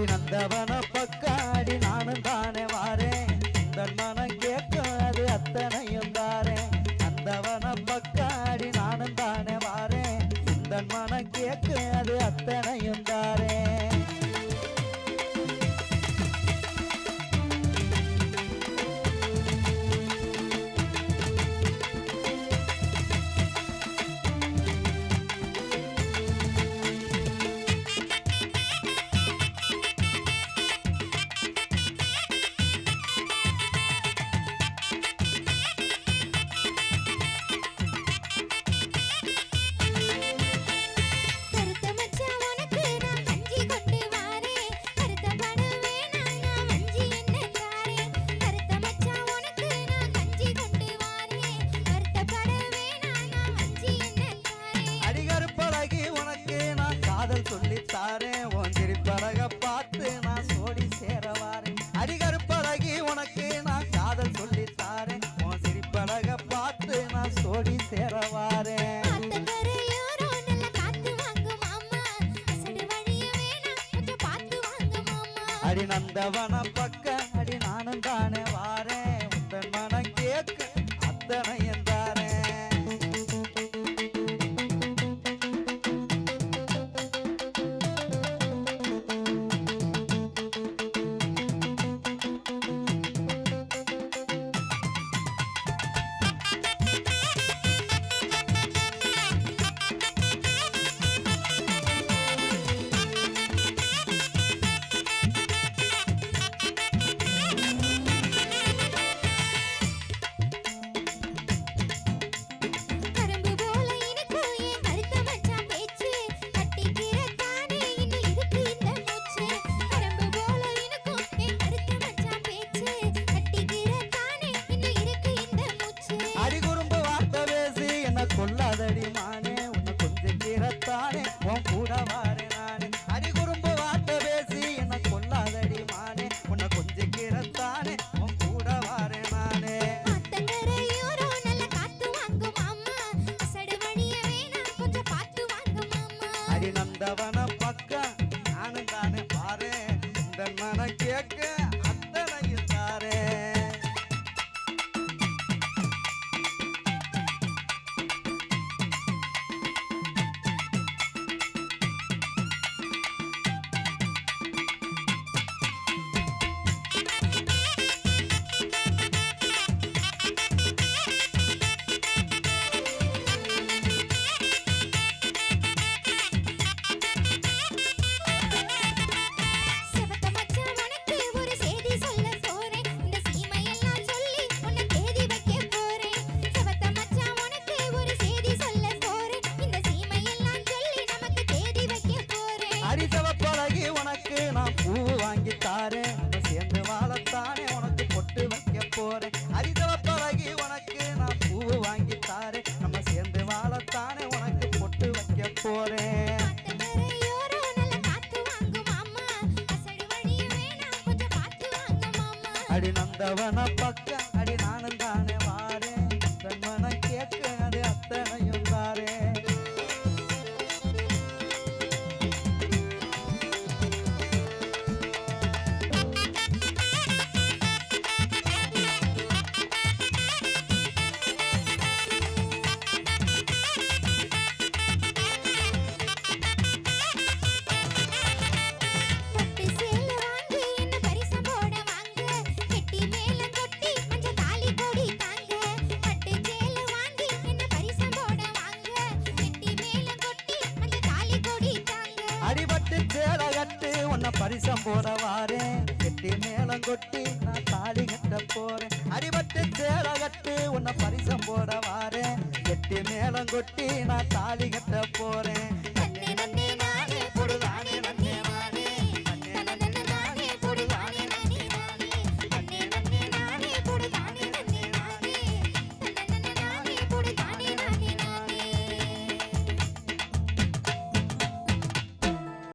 அடி நந்தவன பக்காடி நானும் தானே வாரேன். தன் மனம் கேட்காது அத்தனையும் தாரேன். நந்தவன பக்காடி நானும் தானே வாரேன். தன் மனம் கேட்காது அத்தனையும் தாரேன். அடி நந்தவன பக்க அடி நானும் தானே வாரேன். கொஞ்சிக்கிறத்தானே உன் கூட வரேன் நானே. அரி நந்தவன பக்கம் நானும் தானே பாரு இந்த மன கேட்க அரிதவப்பழகி உனக்கு நான் பூவு வாங்கி தாரேன். நம்ம சேர்ந்து வாழத்தானே உனக்கு பொட்டு வைக்க போறேன். அடி நந்தவன பக்கம் கட்டு சேலை கட்டு உன்னை பரிசம் போட வாரேன். கெட்டி மேளம் கொட்டி நான் தாலி கட்ட போறேன். அடிபட்டு சேலை கட்டு உன்னை பரிசம் போட வாரேன். கெட்டி மேளம் கொட்டி நான் தாலி கட்ட போறேன்.